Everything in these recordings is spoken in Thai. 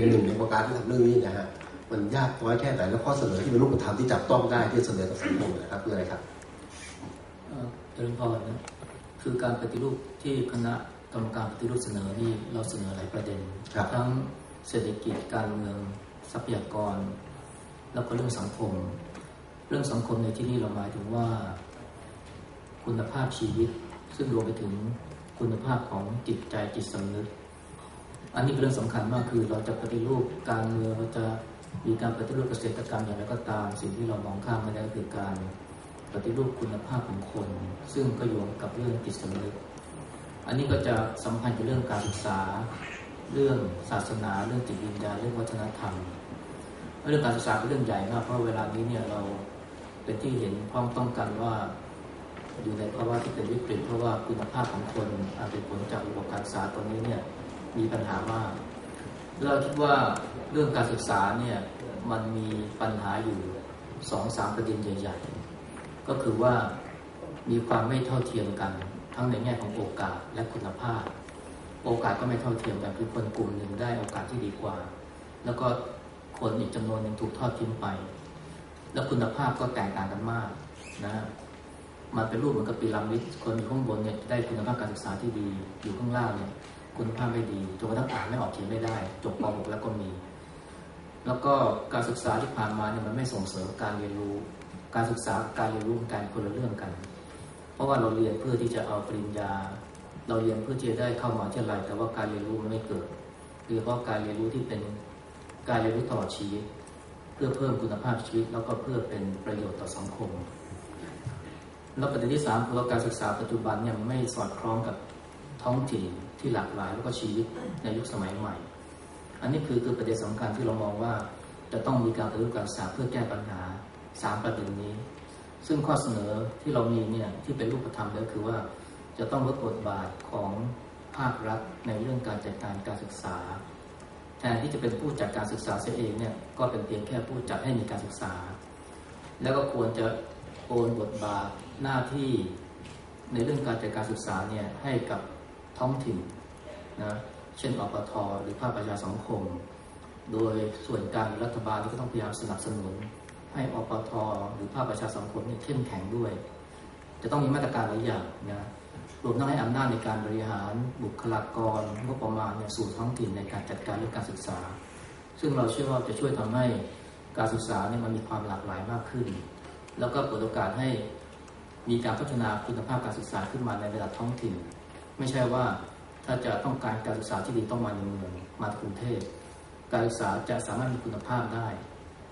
เป็นหนึ่งในประการที่ทำเรื่องนี้นะฮะมันยากน้อยแค่ไหนแล้วข้อเสนอที่เป็นรูปธรรมที่จับต้องได้ที่เสนอต่อสังคมนะครับคืออะไรครับเจริญพรนะคือการปฏิรูปที่คณะกรรมการปฏิรูปเสนอนี่เราเสนอหลายประเด็นครับทั้งเศรษฐกิจการเมืองทรัพยากร แล้วก็เรื่องสังคม เรื่องสังคมในที่นี้เราหมายถึงว่า คุณภาพชีวิต ซึ่งรวมไปถึงคุณภาพของจิตใจจิตสำนึก อันนี้เป็นเรื่องสำคัญมากคือเราจะปฏิรูปการเมืองเราจะมีการปฏิรูปเกษตรกรรมอย่างไรก็ตาม สิ่งที่เรามองข้ามไม่ได้ก็คือการปฏิรูปคุณภาพของคน ซึ่งก็โยงกับเรื่องจิตสำนึกอันนี้ก็จะสัมพันธ์กับเรื่องการศึกษา เรื่องศาสนา เรื่องจิตวิญญาณเรื่องวัฒนธรรม เรื่องการศึกษาเป็นเรื่องใหญ่มากเพราะเวลานี้เนี่ยเราเป็นที่เห็นพ้องต้องกันว่าอยู่ในภาวะที่เป็นวิกฤตเพราะว่าคุณภาพของคนอาจเป็นผลจากระบบการศึกษาตอนนี้เนี่ย มีปัญหามากเราคิดว่าเรื่องการศึกษาเนี่ยมันมีปัญหาอยู่สองสามประเด็นใหญ่ๆ ก็คือว่ามีความไม่เท่าเทียมกัน ทั้งในแง่ของโอกาสและคุณภาพ โอกาสก็ไม่เท่าเทียมกันคือคนกลุ่มหนึ่งได้โอกาสที่ดีกว่า แล้วก็คนอีกจำนวนหนึ่งถูกทอดทิ้งไป แล้วคุณภาพก็แตกต่างกันมากนะมันเป็นรูปเหมือนกับปีระมิดคนอยู่ข้างบนเนี่ยได้คุณภาพการศึกษาที่ดีอยู่ข้างล่างเนี่ย คุณภาพไม่ดีจนกระทั่งอ่านไม่ออกเขียนไม่ได้ จบป .6 แล้วก็มี แล้วก็การศึกษาที่ผ่านมาเนี่ยมันไม่ส่งเสริมการเรียนรู้ การศึกษาการเรียนรู้การคนละเรื่องกัน เพราะว่าเราเรียนเพื่อที่จะเอาปริญญา เราเรียนเพื่อที่จะได้เข้ามหาวิทยาลัยแต่ว่าการเรียนรู้มันไม่เกิดโดยเฉพาะการเรียนรู้ที่เป็นการเรียนรู้ตลอดชีวิตเพื่อเพิ่มคุณภาพชีวิตแล้วก็เพื่อเป็นประโยชน์ต่อสังคม แล้วประเด็นที่สามคือการศึกษาปัจจุบันเนี่ยมันไม่สอดคล้องกับท้องถิ่น ที่หลากหลายแล้วก็ชีวิตในยุคสมัยใหม่ อันนี้คือคือประเด็นสำคัญที่เรามองว่าจะต้องมีการปฏิรูปการศึกษาเพื่อแก้ปัญหาสามประเด็นนี้ ซึ่งข้อเสนอที่เรามีเนี่ยที่เป็นรูปธรรมก็คือว่าจะต้องลดบทบาทของภาครัฐในเรื่องการจัดการการศึกษา แทนที่จะเป็นผู้จัดการศึกษาเสียเองเนี่ยก็เป็นเพียงแค่ผู้จัดให้มีการศึกษา แล้วก็ควรจะโอนบทบาทหน้าที่ในเรื่องการจัดการศึกษาเนี่ยให้กับ ท้องถิ่นนะเช่นอปทหรือภาคประชาสังคม โดยส่วนกลางรัฐบาลก็ต้องพยายามสนับสนุน ให้อปทหรือภาคประชาสังคมนี่เข้มแข็งด้วย จะต้องมีมาตรการหลายอย่างนะรวมทั้งให้อำนาจในการบริหารบุคลากรงบประมาณสู่ท้องถิ่นในการจัดการเรื่องการศึกษา ซึ่งเราเชื่อว่าจะช่วยทำให้การศึกษาเนี่ยมันมีความหลากหลายมากขึ้น แล้วก็เปิดโอกาสให้มีการพัฒนาคุณภาพการศึกษาขึ้นมาในระดับท้องถิ่น ไม่ใช่ว่าถ้าจะต้องการการศึกษาที่ดีต้องมาในเมืองมากกรุงเทพการศึกษาจะสามารถมีคุณภาพได้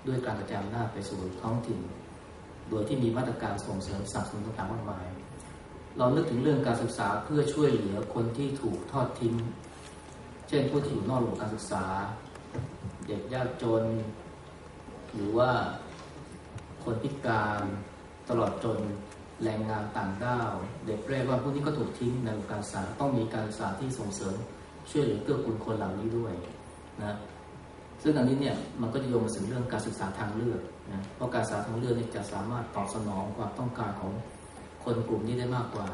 ด้วยการกระจายอำนาจไปสู่ท้องถิ่น โดยที่มีมาตรการส่งเสริมสนับสนุนต่างๆมากมาย เรานึกถึงเรื่องการศึกษาเพื่อช่วยเหลือคนที่ถูกทอดทิ้ง เช่นผู้ที่อยู่นอกระบบการศึกษา เด็กยากจน หรือว่าคนพิการตลอดจน แรงงานต่างด้าว เด็กเร่ร่อนพวกนี้ก็ถูกทิ้งในระบบการศึกษาต้องมีการศึกษาที่ส่งเสริมช่วยเหลือเกื้อกูลคนเหล่านี้ด้วยนะซึ่งอันนี้เนี่ยมันก็จะโยงมาถึงเรื่องการศึกษาทางเลือกนะเพราะการศึกษาทางเลือกเนี่ยจะสามารถตอบสนองความต้องการของคนกลุ่มนี้ได้มากกว่า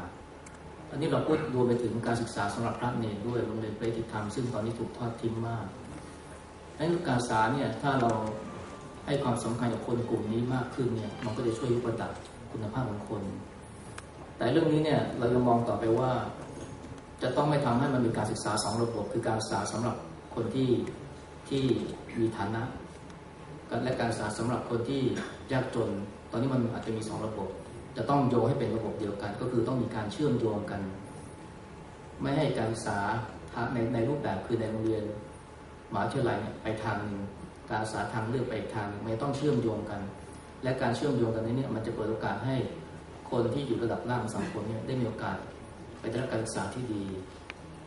อันนี้เราพูดรวมไปถึงการศึกษาสำหรับพระเนรด้วยโรงเรียนปริติธรรมซึ่งตอนนี้ถูกทอดทิ้งมากดังนั้นการศึกษาเนี่ยถ้าเราให้ความสำคัญกับคนกลุ่มนี้มากขึ้นเนี่ยมันก็จะช่วยยกระดับ คุณภาพของคน แต่เรื่องนี้เนี่ยเราจะมองต่อไปว่า จะต้องไม่ทำให้มันมีการศึกษาสองระบบ คือการศึกษาสำหรับคนที่ที่มีฐานะและการศึกษาสำหรับคนที่ยากจน ตอนนี้มันอาจจะมีสองระบบ จะต้องโยงให้เป็นระบบเดียวกัน ก็คือต้องมีการเชื่อมโยงกัน ไม่ให้การศึกษาในในรูปแบบคือในโรงเรียนมหาวิทยาลัยเนี่ยไปทางการศึกษาทางเลือกไปทางไม่ต้องเชื่อมโยงกัน และการเชื่อมโยงกันนี้เนี่ยมันจะเปิดโอกาสให้คนที่อยู่ระดับล่างของสังคมเนี่ยได้มีโอกาสไปได้รับการศึกษาที่ดี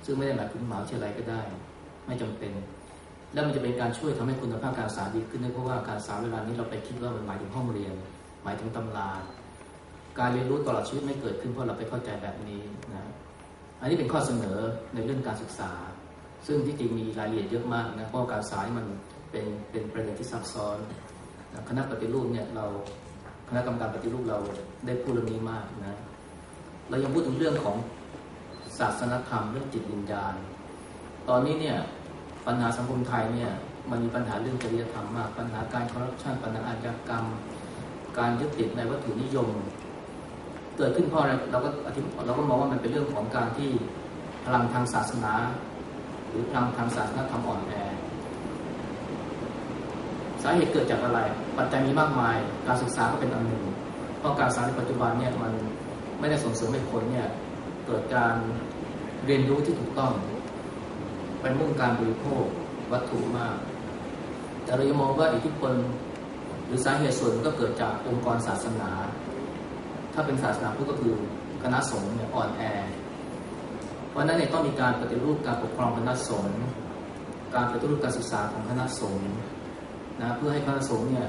ซึ่งไม่ได้หมายถึงมหาวิทยาลัยก็ได้ ไม่จำเป็น แล้วมันจะเป็นการช่วยทำให้คุณภาพการศึกษาดีขึ้นด้วยเพราะว่าการศึกษาเวลานี้เราไปคิดว่ามันหมายถึงห้องเรียน หมายถึงตำราการเรียนรู้ตลอดชีวิตไม่เกิดขึ้นเพราะเราไปเข้าใจแบบนี้นะอันนี้เป็นข้อเสนอในเรื่องการศึกษา ซึ่งที่จริงมีรายละเอียดเยอะมากนะเพราะการศึกษามันเป็นเป็นประเด็นที่ซับซ้อน คณะปฏิรูปเนี่ยเราคณะกรรมการปฏิรูปเราได้พูดเรื่องนี้มากนะเรายังพูดถึงเรื่องของศาสนธรรมเรื่องจิตวิญญาณ ตอนนี้เนี่ยปัญหาสังคมไทยเนี่ยมันมีปัญหาเรื่องจริยธรรมมาก ปัญหาการคอร์รัปชันปัญหาอาชญากรรม การยึดติดในวัตถุนิยม เกิดขึ้นเพราะอะไรเราก็อธิเราก็มองว่ามันเป็นเรื่องของการที่พลังทางศาสนา หรือพลังทางศาสนาธรรมอ่อนแอ สาเหตุเกิดจากอะไร ปัจจัยมีมากมาย การศึกษาก็เป็นอันหนึ่ง เพราะการศึกษาในปัจจุบันเนี่ยมันไม่ได้ส่งเสริมให้คนเนี่ยเกิดการเรียนรู้ที่ถูกต้อง ไปมุ่งการบริโภควัตถุมาก แต่เรายังมองว่าอิทธิพลหรือสาเหตุส่วนก็เกิดจากองค์กรศาสนา ถ้าเป็นศาสนาพุทธก็คือคณะสงฆ์เนี่ยอ่อนแอ เพราะนั้นเนี่ยต้องมีการปฏิรูปการปกครองคณะสงฆ์ การปฏิรูปการศึกษาของคณะสงฆ์ นะเพื่อให้คณะสงฆ์เนี่ย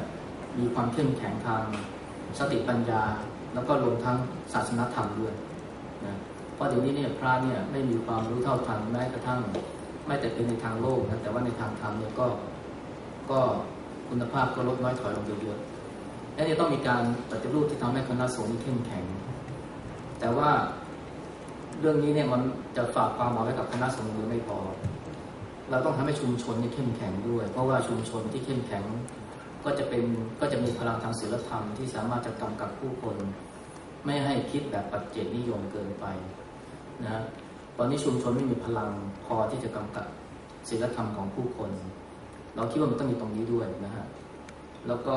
มีความเข้มแข็งทางสติปัญญา แล้วก็รวมทั้งศาสนธรรมด้วยนะเพราะเดี๋ยวนี้เนี่ยพระเนี่ยไม่มีความรู้เท่าทันแม้กระทั่ง ไม่แต่เป็นในทางโลกนะแต่ว่าในทางธรรมเนี่ยก็ก็คุณภาพก็ลดน้อยถอยลงเยอะๆและนี่ต้องมีการปฏิรูปที่ทำให้คณะสงฆ์เข้มแข็ง แต่ว่าเรื่องนี้เนี่ยมันจะฝากความหวังไว้กับคณะสงฆ์ไม่พอ เราต้องทำให้ชุมชนนี่เข้มแข็งด้วย เพราะว่าชุมชนที่เข้มแข็ง ก็จะเป็นก็จะมีพลังทางศีลธรรมที่สามารถจะกำกับผู้คน ไม่ให้คิดแบบปัจเจกนิยมเกินไปนะตอนนี้ชุมชนไม่มีพลังพอที่จะกำกับศีลธรรมของผู้คน เราคิดว่ามันต้องมีตรงนี้ด้วยนะฮะแล้วก็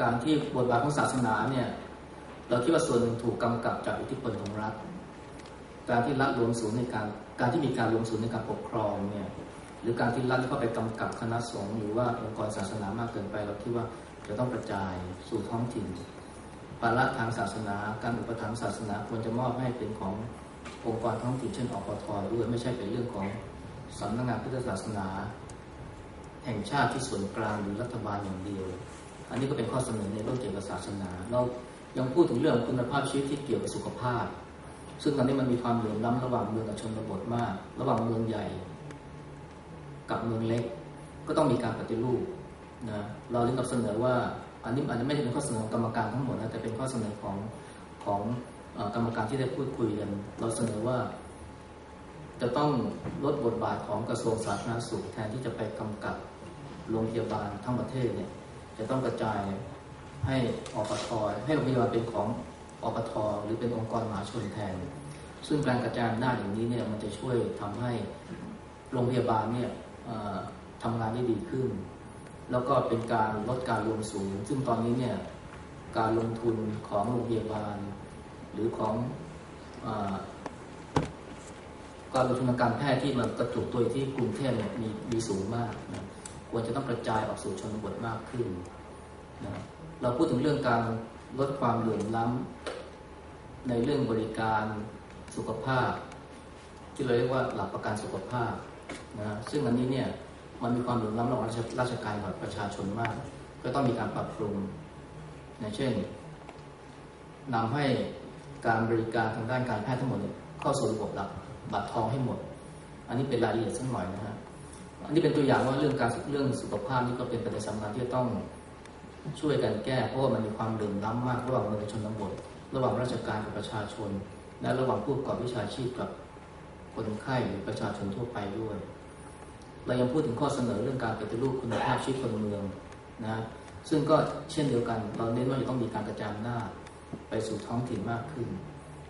การที่บทบาทของศาสนาเนี่ยเราคิดว่าส่วนหนึ่งถูกกำกับจากอิทธิพลของรัฐ การที่รัฐรวมศูนย์ในการ การที่มีการรวมศูนย์ในการปกครองเนี่ยหรือการที่รัฐเข้าไปกำกับคณะสงฆ์หรือว่าองค์กรศาสนามากเกินไปเราคิดว่าจะต้องกระจายสู่ท้องถิ่นภาระทางศาสนา การอุปถัมภ์ศาสนาควรจะมอบให้เป็นขององค์กรท้องถิ่นเช่นอปทด้วยไม่ใช่เป็นเรื่องของสำนักงานพุทธศาสนา แห่งชาติที่ส่วนกลางหรือรัฐบาลอย่างเดียว อันนี้ก็เป็นข้อเสนอในเรื่องเกี่ยวกับศาสนา เรายังพูดถึงเรื่องคุณภาพชีวิตที่เกี่ยวกับสุขภาพ ซึ่งตอนนี้มันมีความเหลื่อมล้ำระหว่างเมืองกับชนบทมาก ระหว่างเมืองใหญ่ กับเมืองเล็ก ก็ต้องมีการปฏิรูปนะเราเรียนกับเสนอว่าอันนี้อาจจะไม่ใช่เป็นข้อเสนอของกรรมการทั้งหมดนะแต่เป็นข้อเสนอของของกรรมการที่ได้พูดคุยกันเราเสนอว่า จะต้องลดบทบาทของกระทรวงสาธารณสุขแทนที่จะไปกำกับโรงพยาบาลทั้งประเทศเนี่ยจะต้องกระจายให้อปทให้โรงพยาบาลเป็นของ ปทหรือเป็นองค์กรมหาชนแทน ซึ่งการกระจายหน้าอย่างนี้เนี่ยมันจะช่วยทำให้โรงพยาบาลเนี่ยทำงานได้ดีขึ้น แล้วก็เป็นการลดการรวมศูนย์ซึ่งตอนนี้เนี่ยการลงทุนของโรงพยาบาล หรือของอการลงทุนทางการแพทย์ที่มันกระจุกตัวที่กรุงเทพเนี่ยมีมีสูงมากนะควรจะต้องกระจายออกสู่ชนบทมากขึ้นนะเราพูดถึงเรื่องการลดความเหลื่อมล้ำ ในเรื่องบริการสุขภาพ ที่เราเรียกว่าหลักประกันสุขภาพนะซึ่งอันนี้เนี่ยมันมีความเหลื่อมล้ำระหว่างราชการกับประชาชนมาก ก็ต้องมีการปรับปรุงนะเช่นนำให้การบริการทางด้านการแพทย์ทั้งหมดเข้าสู่ระบบหลักบัตรทองให้หมด อันนี้เป็นรายละเอียดสักหน่อยนะฮะอันนี้เป็นตัวอย่างว่าเรื่องการเรื่องสุขภาพนี่ก็เป็นประเด็นสำคัญที่ต้องช่วยกันแก้เพราะว่ามันมีความเดือดร้อนมากระหว่างเมืองชนบท ระหว่างราชการกับประชาชน และระหว่างผู้ประกอบวิชาชีพกับคนไข้หรือประชาชนทั่วไปด้วย เรายังพูดถึงข้อเสนอเรื่องการปฏิรูปคุณภาพชีวิตคนเมืองนะซึ่งก็เช่นเดียวกัน เราเน้นว่าจะต้องมีการกระจายหน้าไปสู่ท้องถิ่นมากขึ้น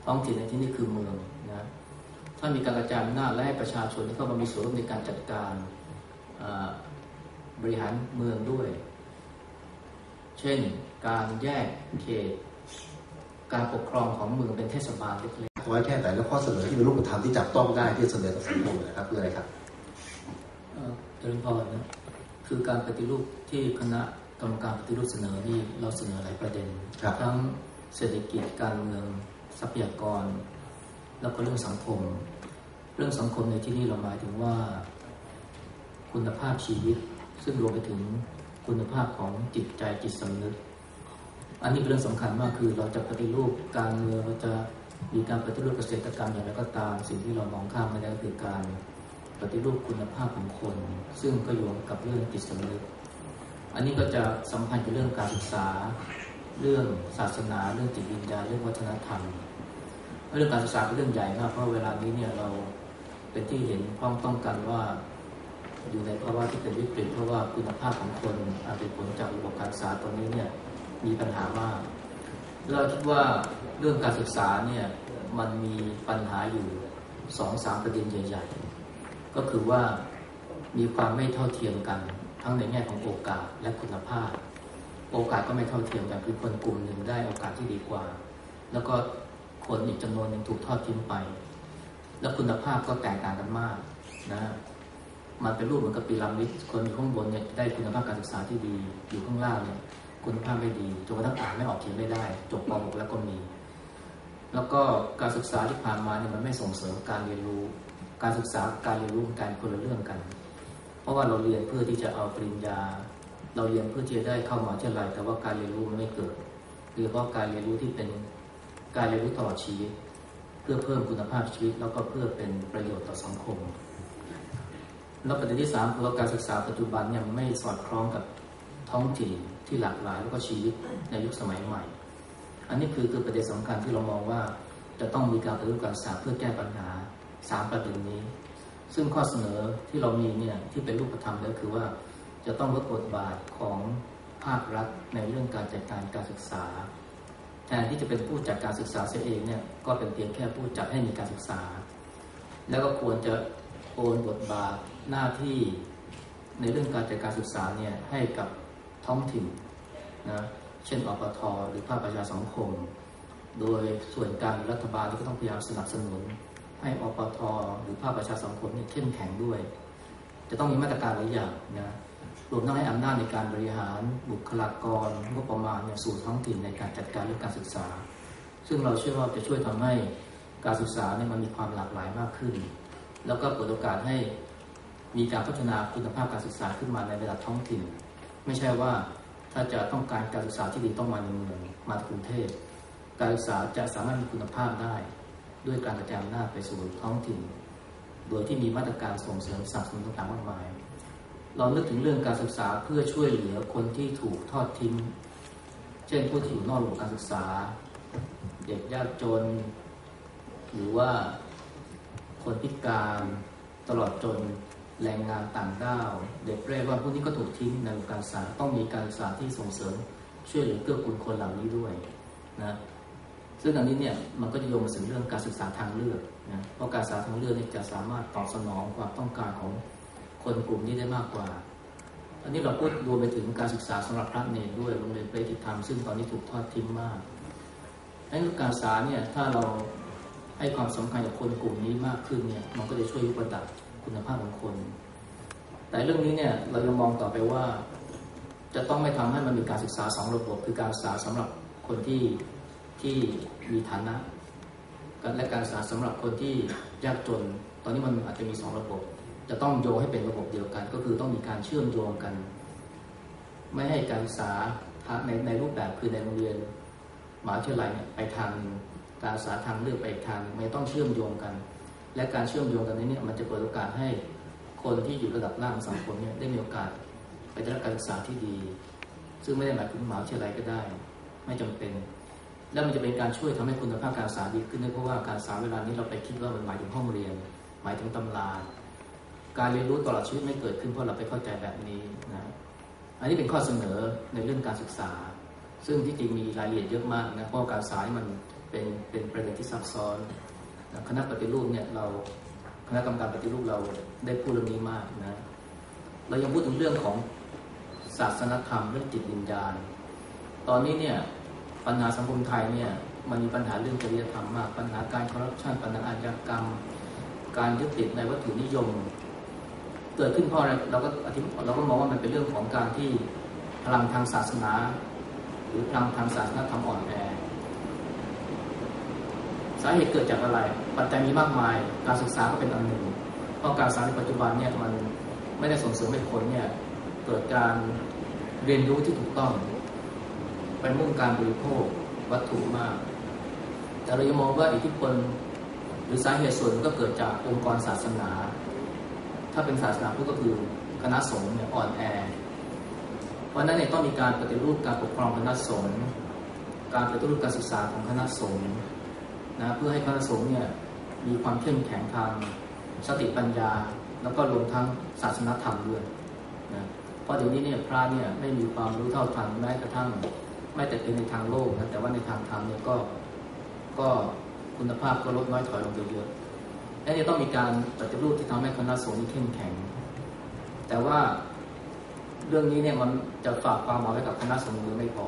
ท้องถิ่นในที่นี้คือเมืองนะถ้ามีการกระจายหน้าและให้ประชาชนที่เข้ามามีส่วนร่วมในการจัดการบริหารเมืองด้วย เช่น การแยกเขต การปกครองของเมืองเป็นเทศบาลเล็กๆน้อยแค่ไหนแล้วข้อเสนอที่เป็นรูปธรรมที่จับต้องได้ที่เสนอต่อสังคมนะครับคืออะไรครับเจริญพรนะคือการปฏิรูปที่คณะกรรมการปฏิรูปเสนอนี่เราเสนอหลายประเด็นทั้งเศรษฐกิจการเมืองทรัพยากร แล้วก็เรื่องสังคม เรื่องสังคมในที่นี้เราหมายถึงว่า คุณภาพชีวิต ซึ่งรวมไปถึงคุณภาพของจิตใจจิตสำนึก อันนี้เป็นเรื่องสำคัญมากคือเราจะปฏิรูปการเมืองเราจะมีการปฏิรูปเกษตรกรรมอย่างไรก็ตาม สิ่งที่เรามองข้ามไม่ได้ก็คือการปฏิรูปคุณภาพของคน ซึ่งก็โยงกับเรื่องจิตสำนึกอันนี้ก็จะสัมพันธ์กับเรื่องการศึกษา เรื่องศาสนา เรื่องจิตวิญญาณเรื่องวัฒนธรรม เรื่องการศึกษาเป็นเรื่องใหญ่มากเพราะเวลานี้เนี่ยเราเป็นที่เห็นพ้องต้องกันว่าอยู่ในภาวะที่เป็นวิกฤตเพราะว่าคุณภาพของคนอาจเป็นผลจากระบบการศึกษาตอนนี้เนี่ย มีปัญหามาก เราคิดว่าเรื่องการศึกษาเนี่ยมันมีปัญหาอยู่สองสามประเด็นใหญ่ๆ ก็คือว่ามีความไม่เท่าเทียมกัน ทั้งในแง่ของโอกาสและคุณภาพ โอกาสก็ไม่เท่าเทียมกันคือคนกลุ่มหนึ่งได้โอกาสที่ดีกว่า แล้วก็คนอีกจำนวนหนึ่งถูกทอดทิ้งไป แล้วคุณภาพก็แตกต่างกันมากนะมันเป็นรูปเหมือนกับปีระมิดคนอยู่ข้างบนเนี่ยได้คุณภาพการศึกษาที่ดีอยู่ข้างล่างเนี่ย คุณภาพไม่ดีจนกระทั่งอ่านไม่ออกเขียนไม่ได้ จบป .6 แล้วก็มี แล้วก็การศึกษาที่ผ่านมาเนี่ยมันไม่ส่งเสริมการเรียนรู้ การศึกษาการเรียนรู้การคนละเรื่องกัน เพราะว่าเราเรียนเพื่อที่จะเอาปริญญา เราเรียนเพื่อที่จะได้เข้ามาเช่นไรแต่ว่าการเรียนรู้มันไม่เกิดโดยเฉพาะการเรียนรู้ที่เป็นการเรียนรู้ตลอดชีวิต เพื่อเพิ่มคุณภาพชีวิต แล้วก็เพื่อเป็นประโยชน์ต่อสังคมแล้วประเด็นที่สามคือการศึกษาปัจจุบันเนี่ยไม่สอดคล้องกับ ท้องถิ่นที่หลากหลายแล้วก็ชีวิตในยุคสมัยใหม่ อันนี้คือคือประเด็นสำคัญที่เรามองว่าจะต้องมีการปฏิรูปการศึกษาเพื่อแก้ปัญหาสามประเด็นนี้ ซึ่งข้อเสนอที่เรามีเนี่ยที่เป็นรูปธรรมก็คือว่าจะต้องลดบทบาทของภาครัฐในเรื่องการจัดการการศึกษา แทนที่จะเป็นผู้จัดการศึกษาเสียเองเนี่ยก็เป็นเพียงแค่ผู้จัดให้มีการศึกษา แล้วก็ควรจะโอนบทบาทหน้าที่ในเรื่องการจัดการศึกษาเนี่ยให้กับ ท้องถิ่นนะเช่นอปทหรือภาคประชาสังคม โดยส่วนกางรัฐบาลก็ต้องพยายามสนับสนุน ให้อปทหรือภาคประชาสังคมนี่เข้มแข็งด้วย จะต้องมีมาตรการหลายอย่างนะรวมทั้งให้อำนาจในการบริหารบุคลากรงบประมาณสู่ท้องถิ่นในการจัดการเรื่องการศึกษา ซึ่งเราเชื่อว่าจะช่วยทำให้การศึกษาเนี่ยมันมีความหลากหลายมากขึ้น แล้วก็เปิดโอกาสให้มีการพัฒนาคุณภาพการศึกษาขึ้นมาในระดับท้องถิ่น ไม่ใช่ว่าถ้าจะต้องการการศึกษาที่ดีต้องมาในเมืองมากรุงเทพการศึกษาจะสามารถมีคุณภาพได้ ด้วยการกระจายอำนาจไปสู่ท้องถิ่น โดยที่มีมาตรการส่งเสริมสนับสนุนต่างๆมากมาย เรานึกถึงเรื่องการศึกษาเพื่อช่วยเหลือคนที่ถูกทอดทิ้ง เช่นผู้ที่อยู่นอกระบบการศึกษา เด็กยากจน หรือว่าคนพิการตลอดจน แรงงานต่างด้าว เด็กเร่ร่อนพวกนี้ก็ถูกทิ้งในวงการศึกษาต้องมีการศึกษาที่ส่งเสริมช่วยเหลือเกื้อกูลคนเหล่านี้ด้วยนะซึ่งอันนี้เนี่ยมันก็จะโยงมาถึงเรื่องการศึกษาทางเลือกนะเพราะการศึกษาทางเลือกเนี่ยจะสามารถตอบสนองความต้องการของคนกลุ่มนี้ได้มากกว่า อันนี้เราพูดรวมไปถึงการศึกษาสำหรับพระเนรด้วยโรงเรียนเปรติธรรมซึ่งตอนนี้ถูกทอดทิ้งมากดังนั้นการศึกษาเนี่ยถ้าเราให้ความสำคัญกับคนกลุ่มนี้มากขึ้นเนี่ยมันก็จะช่วยยกระดับ คุณภาพของคน แต่เรื่องนี้เนี่ยเรายังมองต่อไปว่า จะต้องไม่ทำให้มันมีการศึกษาสองระบบ คือการศึกษาสำหรับคนที่ที่มีฐานะและการศึกษาสำหรับคนที่ยากจน ตอนนี้มันอาจจะมีสองระบบ จะต้องโยงให้เป็นระบบเดียวกัน ก็คือต้องมีการเชื่อมโยงกัน ไม่ให้การศึกษาในในรูปแบบคือในโรงเรียนมหาวิทยาลัยเนี่ยไปทางการศึกษาทางเลือกไปทางไม่ต้องเชื่อมโยงกัน และการเชื่อมโยงกันนี้เนี่ยมันจะเปิดโอกาสให้คนที่อยู่ระดับล่างสังคมเนี่ยได้มีโอกาสไปได้รับการศึกษาที่ดี ซึ่งไม่ได้หมายถึงมหาวิทยาลัยก็ได้ ไม่จำเป็น แล้วมันจะเป็นการช่วยทำให้คุณภาพการศึกษาดีขึ้นด้วยเพราะว่าการศึกษาเวลานี้เราไปคิดว่ามันหมายถึงห้องเรียน หมายถึงตำราการเรียนรู้ตลอดชีวิตไม่เกิดขึ้นเพราะเราไปเข้าใจแบบนี้นะอันนี้เป็นข้อเสนอในเรื่องการศึกษา ซึ่งที่จริงมีรายละเอียดเยอะมากนะเพราะการศึกษามันเป็นเป็นประเด็นที่ซับซ้อน คณะปฏิรูปเนี่ยเราคณะกรรมการปฏิรูปเราได้พูดเรื่องนี้มากนะเรายังพูดถึงเรื่องของศาสนธรรมเรื่องจิตวิญญาณ ตอนนี้เนี่ยปัญหาสังคมไทยเนี่ยมันมีปัญหาเรื่องจริยธรรมมาก ปัญหาการคอร์รัปชันปัญหาอาชญากรรม การยึดติดในวัตถุนิยม เกิดขึ้นเพราะอะไรเราก็อธิเราก็มองว่ามันเป็นเรื่องของการที่พลังทางศาสนา หรือพลังทางศาสนาธรรมอ่อนแอ สาเหตุเกิดจากอะไร ปัจจัยมีมากมาย การศึกษาก็เป็นอันหนึ่ง เพราะการศึกษาในปัจจุบันเนี่ยมันไม่ได้ส่งเสริมให้คนเนี่ยเกิดการเรียนรู้ที่ถูกต้องไปมุ่งการบริโภควัตถุมาก แต่เรายังมองว่าอิทธิพลหรือสาเหตุส่วนก็เกิดจากองค์กรศาสนา ถ้าเป็นศาสนาพุทธก็คือคณะสงฆ์เนี่ยอ่อนแอ เพราะนั้นเนี่ยต้องมีการปฏิรูปการปกครองคณะสงฆ์การปฏิรูปการศึกษาของคณะสงฆ์ นะเพื่อให้คณะสงฆ์เนี่ยมีความเข้มแข็งทางสติปัญญา แล้วก็รวมทั้งศาสนธรรมด้วยนะเพราะเดี๋ยวนี้เนี่ยพระเนี่ยไม่มีความรู้เท่าทันแม้กระทั่งไม่แต่เป็นในทางโลกนะแต่ว่าในทางธรรมเนี่ยก็ก็คุณภาพก็ลดน้อยถอยลงไปเยอะและนี่ต้องมีการปฏิรูปที่ทำให้คณะสงฆ์นี่เข้มแข็ง แต่ว่าเรื่องนี้เนี่ยมันจะฝากความหวังไว้กับคณะสงฆ์หรือไม่พอ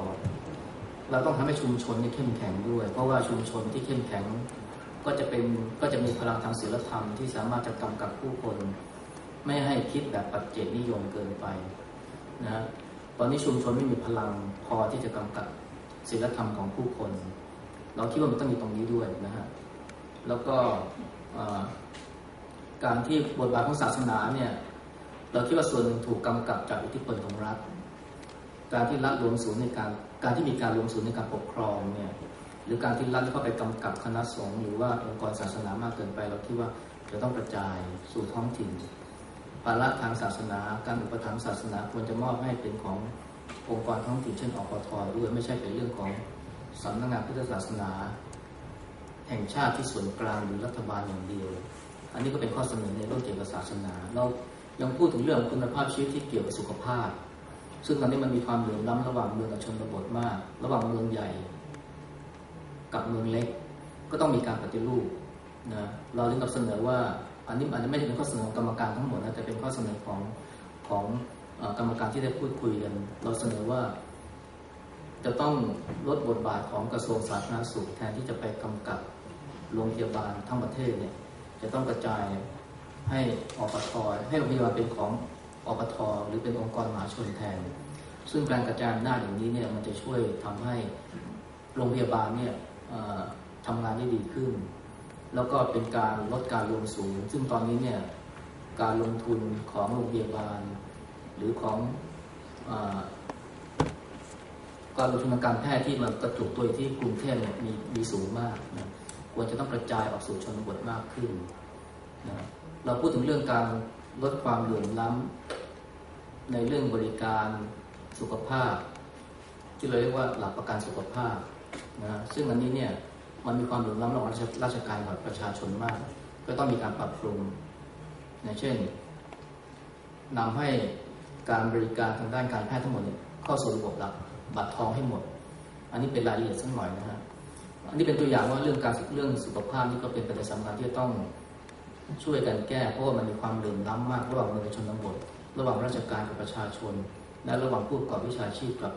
เราต้องทำให้ชุมชนนี่เข้มแข็งด้วย เพราะว่าชุมชนที่เข้มแข็ง ก็จะเป็นก็จะมีพลังทางศีลธรรมที่สามารถจะกำกับผู้คน ไม่ให้คิดแบบปัจเจกนิยมเกินไปนะตอนนี้ชุมชนไม่มีพลังพอที่จะกำกับศีลธรรมของผู้คน เราคิดว่ามันต้องมีตรงนี้ด้วยนะฮะแล้วก็การที่บทบาทของศาสนาเนี่ยเราคิดว่าส่วนหนึ่งถูกกำกับจากอิทธิพลของรัฐ การที่รัฐรวมศูนย์ในการ การที่มีการรวมศูนย์ในการปกครองเนี่ยหรือการที่รัฐเข้าไปกำกับคณะสงฆ์หรือว่าองค์กรศาสนามากเกินไป เราคิดว่าจะต้องกระจายสู่ท้องถิ่นภาระทางศาสนาการอุปถัมภ์ศาสนาควรจะมอบให้เป็นขององค์กรท้องถิ่นเช่นอปทด้วยไม่ใช่เป็นเรื่องของสำนักงานพุทธศาสนา แห่งชาติที่ส่วนกลางหรือรัฐบาลอย่างเดียว อันนี้ก็เป็นข้อเสนอในเรื่องเกี่ยวกับศาสนา เรายังพูดถึงเรื่องคุณภาพชีวิตที่เกี่ยวกับสุขภาพ ซึ่งตอนนี้มันมีความเหลื่อมล้ำระหว่างเมืองกับชนบทมาก ระหว่างเมืองใหญ่ กับเมืองเล็ก ก็ต้องมีการปฏิรูปนะเราเรียนกับเสนอว่าอันนี้อาจจะไม่ใช่เป็นข้อเสนอของกรรมการทั้งหมดนะแต่เป็นข้อเสนอของของอกรรมการที่ได้พูดคุยกันเราเสนอว่า จะต้องลดบทบาทของกระทรวงสาธารณสุขแทนที่จะไปกำกับโรงพยาบาลทั้งประเทศเนี่ยจะต้องกระจายให้อปทให้โรงพยาบาลเป็นของ อปทหรือเป็นองค์กรมหาชนแทน ซึ่งการกระจายอำนาจอย่างนี้เนี่ยมันจะช่วยทำให้โรงพยาบาลเนี่ยทำงานได้ดีขึ้น แล้วก็เป็นการลดการรวมศูนย์ซึ่งตอนนี้เนี่ยการลงทุนของโรงพยาบาล หรือของอการลงทุนทางการแพทย์ที่มันกระจุกตัวที่กรุงเทพเนี่ยมีมีสูงมากนะควรจะต้องกระจายออกสู่ชนบทมากขึ้นนะเราพูดถึงเรื่องการลดความเหลื่อมล้ำ ในเรื่องบริการสุขภาพ ที่เราเรียกว่าหลักประกันสุขภาพนะซึ่งอันนี้เนี่ยมันมีความเหลื่อมล้ำระหว่างราชการกับประชาชนมาก ก็ต้องมีการปรับปรุงนะเช่นนำให้การบริการทางด้านการแพทย์ทั้งหมดเนี่ยเข้าสู่ระบบหลักบัตรทองให้หมด อันนี้เป็นรายละเอียดสักหน่อยนะฮะอันนี้เป็นตัวอย่างว่าเรื่องการเรื่องสุขภาพนี่ก็เป็นปัจจัยสำคัญที่จะต้องช่วยกันแก้เพราะว่ามันมีความเหลื่อมล้ำมากระหว่างเมืองชนบท ระหว่างราชการกับประชาชน และระหว่างผู้ประกอบวิชาชีพกับ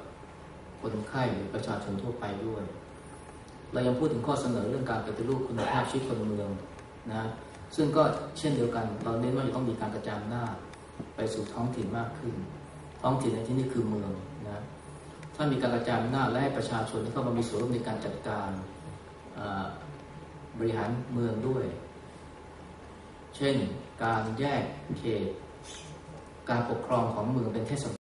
คนไข้หรือประชาชนทั่วไปด้วย เรายังพูดถึงข้อเสนอเรื่องการปฏิรูปคุณภาพชีวิตคนเมืองนะซึ่งก็เช่นเดียวกัน เราเน้นว่าจะต้องมีการกระจายอำนาไปสู่ท้องถิ่นมากขึ้น ท้องถิ่นในที่นี้คือเมืองนะถ้ามีการกระจายอำนาและให้ประชาชนเข้ามามีส่วนร่วมในการจัดการบริหารเมืองด้วย เช่น การแยกเขต การปกครองของเมืองเป็นเทศ